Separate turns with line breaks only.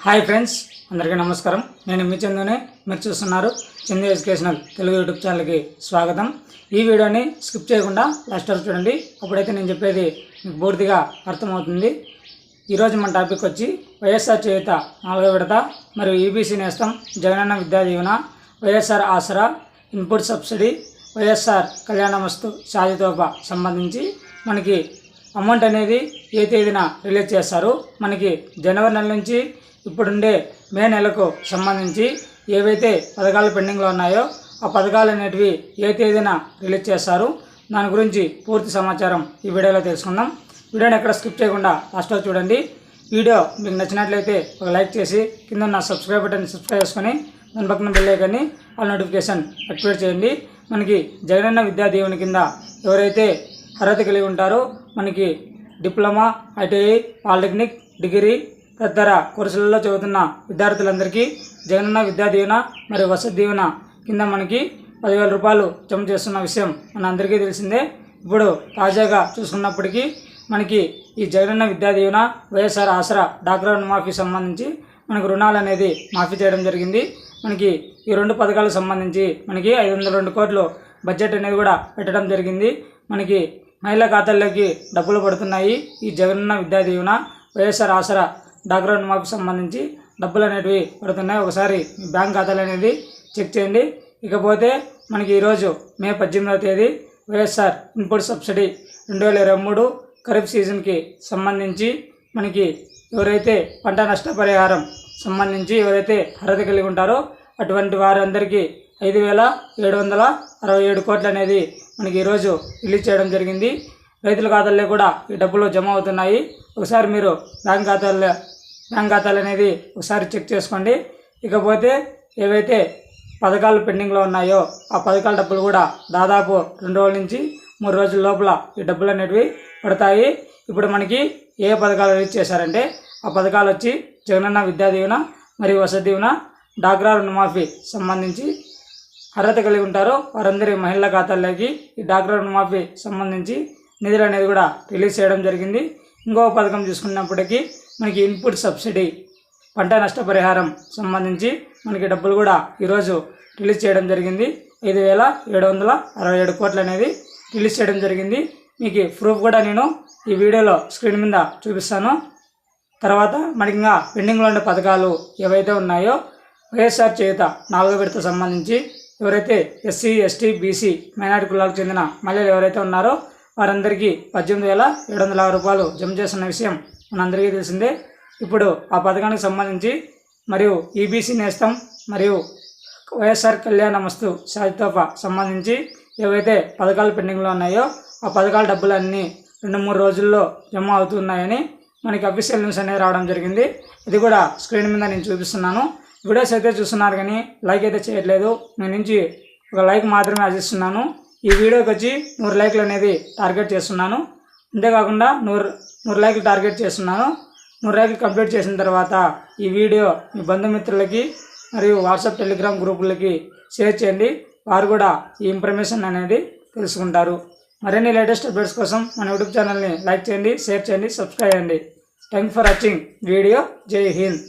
Hi friends అందరికీ నమస్కారం. నేను మీ చందునే మీరు చూస్తున్నారు చందు ఎడ్యుకేషనల్ తెలుగు యూట్యూబ్ ఛానల్కి స్వాగతం. ఈ వీడియోని స్కిప్ చేయకుండా లాస్ట్ వరకు చూడండి. అప్పుడైతే నేను చెప్పేది మీకు పూర్తిగా అర్థమవుతుంది. ఈరోజు మన టాపిక్ వచ్చి వైఎస్ఆర్ చేయుత నాలుగో విడత మరియు EBC Nestham Jagananna Vidya Deevena YSR Aasara input subsidy YSR Kalyanamasthu సాధితోప సంబంధించి మనకి అమౌంట్ అనేది ఏ తేదీన రిలీజ్ చేస్తారు మనకి జనవరి నెల నుంచి ఇప్పుడుండే మే నెలకు సంబంధించి ఏవైతే పథకాలు పెండింగ్లో ఉన్నాయో ఆ పథకాలు అనేటివి ఏ తేదీన రిలీజ్ చేస్తారు? దాని గురించి పూర్తి సమాచారం ఈ వీడియోలో తెలుసుకుందాం. వీడియోని ఎక్కడ స్కిప్ చేయకుండా లాస్ట్లో చూడండి. వీడియో మీకు నచ్చినట్లయితే ఒక లైక్ చేసి కింద ఉన్న సబ్స్క్రైబ్ బటన్ సబ్స్క్రైబ్ చేసుకొని దాని పక్కన బెల్ ఐకాన్ని ఆల్ నోటిఫికేషన్ యాక్టివేట్ చేయండి. మనకి జగనన్న విద్యా దీవెన కింద ఎవరైతే అర్హత కలిగి ఉంటారో మనకి డిప్లొమా ఐటీఐ పాలిటెక్నిక్ డిగ్రీ తదితర కోర్సులలో చదువుతున్న విద్యార్థులందరికీ జగనన్న విద్యా దీవెన మరియు వసతి దీవెన కింద మనకి పదివేల రూపాయలు జమ చేస్తున్న విషయం మన అందరికీ తెలిసిందే. ఇప్పుడు తాజాగా చూసుకున్నప్పటికీ మనకి ఈ జగనన్న విద్యా దీవెన వైఎస్ఆర్ ఆసరా డాక్రా రుణమాఫీ సంబంధించి మనకు రుణాలు అనేది మాఫీ చేయడం జరిగింది. మనకి ఈ రెండు పథకాలకు సంబంధించి మనకి ఐదు వందల రెండు కోట్లు బడ్జెట్ అనేది కూడా పెట్టడం జరిగింది. మనకి మహిళా ఖాతాల్లోకి డబ్బులు పడుతున్నాయి. ఈ జగనన్న విద్యా దీవెన వైఎస్ఆర్ ఆసరా డాక్టర్ రుణమాఫీకి సంబంధించి డబ్బులు అనేటివి పడుతున్నాయి. ఒకసారి మీ బ్యాంక్ ఖాతాలు అనేది చెక్ చేయండి. ఇకపోతే మనకి ఈరోజు మే పద్దెనిమిదవ తేదీ వైఎస్ఆర్ ఇన్పుట్ సబ్సిడీ రెండు వేల ఇరవై మూడు ఖరీఫ్ సీజన్కి సంబంధించి మనకి ఎవరైతే పంట నష్టపరిహారం సంబంధించి ఎవరైతే అర్హత కలిగి ఉంటారో అటువంటి వారందరికీ ఐదు వేల ఏడు వందల అరవై ఏడు కోట్లు అనేది మనకి ఈరోజు రిలీజ్ చేయడం జరిగింది. రైతుల ఖాతాల్లో కూడా ఈ డబ్బులు జమ అవుతున్నాయి. ఒకసారి మీరు బ్యాంక్ ఖాతాల్లో బ్యాంక్ ఖాతాలు అనేది ఒకసారి చెక్ చేసుకోండి. ఇకపోతే ఏవైతే పథకాలు పెండింగ్లో ఉన్నాయో ఆ పథకాల డబ్బులు కూడా దాదాపు రెండు రోజుల నుంచి మూడు రోజుల లోపల ఈ డబ్బులు అనేటివి పడతాయి. ఇప్పుడు మనకి ఏ పథకాలు రిలీజ్ చేశారంటే ఆ పథకాలు వచ్చి జగనన్న విద్యా దీవెన మరియు వసతి దీవెన డాక్రా రుణమాఫీ సంబంధించి అర్హత కలిగి ఉంటారో. వారందరి మహిళల ఖాతాల్లోకి ఈ డాక్రా రుణమాఫీ సంబంధించి నిధులు అనేది కూడా రిలీజ్ చేయడం జరిగింది. ఇంకో పథకం చూసుకున్నప్పటికీ మనకి ఇన్పుట్ సబ్సిడీ పంట నష్టపరిహారం సంబంధించి మనకి డబ్బులు కూడా ఈరోజు రిలీజ్ చేయడం జరిగింది. ఐదు వేల ఏడు వందల అరవై ఏడు కోట్లు అనేది రిలీజ్ చేయడం జరిగింది. మీకు ప్రూఫ్ కూడా నేను ఈ వీడియోలో స్క్రీన్ మీద చూపిస్తాను. తర్వాత మనకి ఇంకా పెండింగ్లో ఉండే పథకాలు ఏవైతే ఉన్నాయో వైఎస్ఆర్ చేత నాలుగో విడత సంబంధించి ఎవరైతే ఎస్సీ ఎస్టీ బీసీ మైనార్టీ కులాలకు చెందిన మహిళలు ఎవరైతే ఉన్నారో వారందరికీ పద్దెనిమిది వేల ఏడు వందల ఆరు రూపాయలు జమ చేస్తున్న విషయం మనందరికీ తెలిసిందే. ఇప్పుడు ఆ పథకానికి సంబంధించి మరియు ఈబీసీ నేస్తం మరియు వైఎస్ఆర్ కళ్యాణ మస్తు సాధితోప సంబంధించి ఏవైతే పథకాలు పెండింగ్లో ఉన్నాయో ఆ పథకాల డబ్బులన్నీ రెండు మూడు రోజుల్లో జమ అవుతున్నాయని మనకి అఫీషియల్ న్యూస్ అనేది రావడం జరిగింది. ఇది కూడా స్క్రీన్ మీద నేను చూపిస్తున్నాను. వీడియోస్ అయితే చూస్తున్నారు కానీ లైక్ అయితే చేయట్లేదు. నేను నుంచి ఒక లైక్ మాత్రమే ఆశిస్తున్నాను. ఈ వీడియోకి వచ్చి నూరు లైక్లు అనేది టార్గెట్ చేస్తున్నాను. అంతేకాకుండా నూరు నూరు లైక్లు టార్గెట్ చేస్తున్నాను. నూరు లైక్లు కంప్లీట్ చేసిన తర్వాత ఈ వీడియో మీ బంధుమిత్రులకి మరియు వాట్సాప్ టెలిగ్రామ్ గ్రూపులకి షేర్ చేయండి. వారు కూడా ఈ ఇన్ఫర్మేషన్ అనేది తెలుసుకుంటారు. మరిన్ని లేటెస్ట్ అప్డేట్స్ కోసం మన యూట్యూబ్ ఛానల్ని లైక్ చేయండి షేర్ చేయండి సబ్స్క్రైబ్ చేయండి. Thank for watching video. జై హింద్.